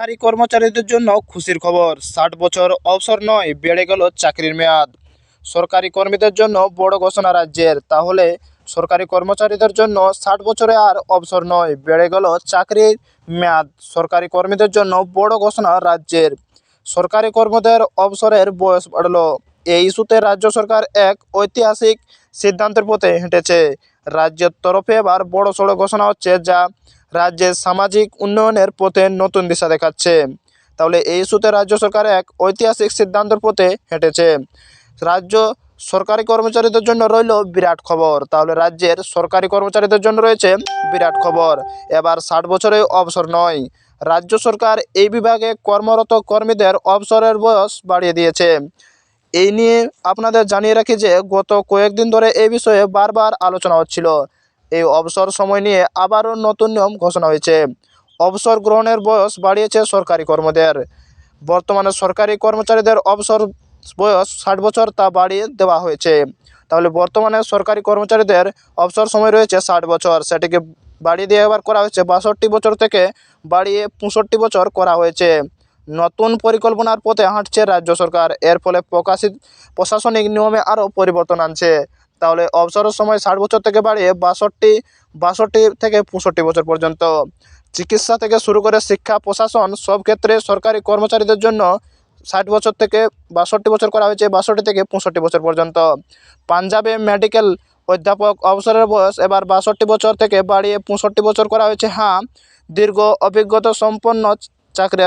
সরকারি কর্মচারীদের জন্য খুশির খবর। ষাট বছর অবসর নয়, বেড়ে গেল চাকরির মেয়াদ। সরকারি কর্মীদের জন্য বড় ঘোষণা রাজ্যের। তাহলে সরকারি কর্মচারীদের জন্য ষাট বছরে আর অবসর নয়, বেড়ে গেল চাকরির মেয়াদ। সরকারি কর্মীদের জন্য বড় ঘোষণা রাজ্যের। সরকারি কর্মীদের অবসরের বয়স বাড়ল। এই ইস্যুতে রাজ্য সরকার এক ঐতিহাসিক সিদ্ধান্তের পথে হেঁটেছে। রাজ্যের তরফে এবার বড় সড়ো ঘোষণা হচ্ছে যা রাজ্যের সামাজিক উন্নয়নের পথে নতুন দিশা দেখাচ্ছে। তাহলে এই ইস্যুতে রাজ্য সরকার এক ঐতিহাসিক সিদ্ধান্তের পথে হেঁটেছে। রাজ্য সরকারি কর্মচারীদের জন্য রইল বিরাট খবর। তাহলে রাজ্যের সরকারি কর্মচারীদের জন্য রয়েছে বিরাট খবর। এবার ষাট বছরে অবসর নয়। রাজ্য সরকার এই বিভাগে কর্মরত কর্মীদের অবসরের বয়স বাড়িয়ে দিয়েছে। এই নিয়ে আপনাদের জানিয়ে রাখি যে গত কয়েকদিন ধরে এই বিষয়ে বারবার আলোচনা হচ্ছিল। এই অবসর সময় নিয়ে আবারও নতুন নিয়ম ঘোষণা হয়েছে। অবসর গ্রহণের বয়স বাড়িয়েছে সরকারি কর্মদের। বর্তমানে সরকারি কর্মচারীদের অবসর বয়স ষাট বছর তা বাড়িয়ে দেওয়া হয়েছে। তাহলে বর্তমানে সরকারি কর্মচারীদের অবসর সময় রয়েছে ষাট বছর। সেটিকে বাড়িয়ে দিয়ে এবার করা হয়েছে বাষট্টি বছর থেকে বাড়িয়ে পঁয়ষট্টি বছর করা হয়েছে। নতুন পরিকল্পনার পথে হাঁটছে রাজ্য সরকার। এর ফলে প্রকাশিত প্রশাসনিক নিয়মে আরও পরিবর্তন আনছে। তাহলে অবসরের সময় ষাট বছর থেকে বাড়িয়ে বাষট্টি বাষট্টি থেকে পঁয়ষট্টি বছর পর্যন্ত। চিকিৎসা থেকে শুরু করে শিক্ষা, প্রশাসন সব ক্ষেত্রে সরকারি কর্মচারীদের জন্য ষাট বছর থেকে বাষট্টি বছর করা হয়েছে, বাষট্টি থেকে পঁয়ষট্টি বছর পর্যন্ত। পাঞ্জাবে মেডিকেল অধ্যাপক অবসরের বয়স, এবার বাষট্টি বছর থেকে বাড়িয়ে পঁয়ষট্টি বছর করা হয়েছে। হ্যাঁ দীর্ঘ অভিজ্ঞতা সম্পন্ন চাকরি